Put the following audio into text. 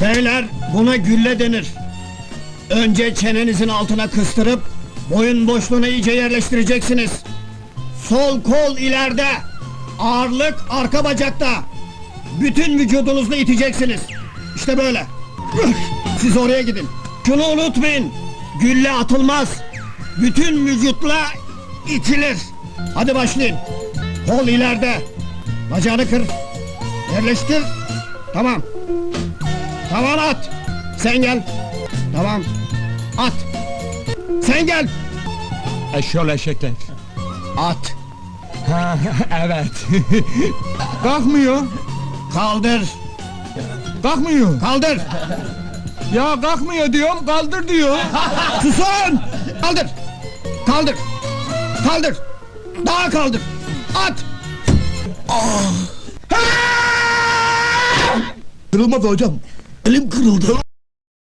Beyler buna gülle denir. Önce çenenizin altına kıstırıp boyun boşluğuna iyice yerleştireceksiniz. Sol kol ileride, ağırlık arka bacakta. Bütün vücudunuzla iteceksiniz. İşte böyle. Siz oraya gidin. Şunu unutmayın. Gülle atılmaz. Bütün vücutla itilir. Hadi başlayın. Kol ileride. Bacağını kır. Yerleştir. Tamam. Tamam at. Sen gel. Tamam. At. Sen gel. Eşyol eşekler. At. Ha, evet. kalkmıyor. Kaldır. Kalkmıyor. Kaldır. Ya kalkmıyor diyorum, kaldır diyor. Susun. Kaldır. Kaldır. Kaldır. Daha kaldır. At. Kırılmadı hocam. Elim kırıldı.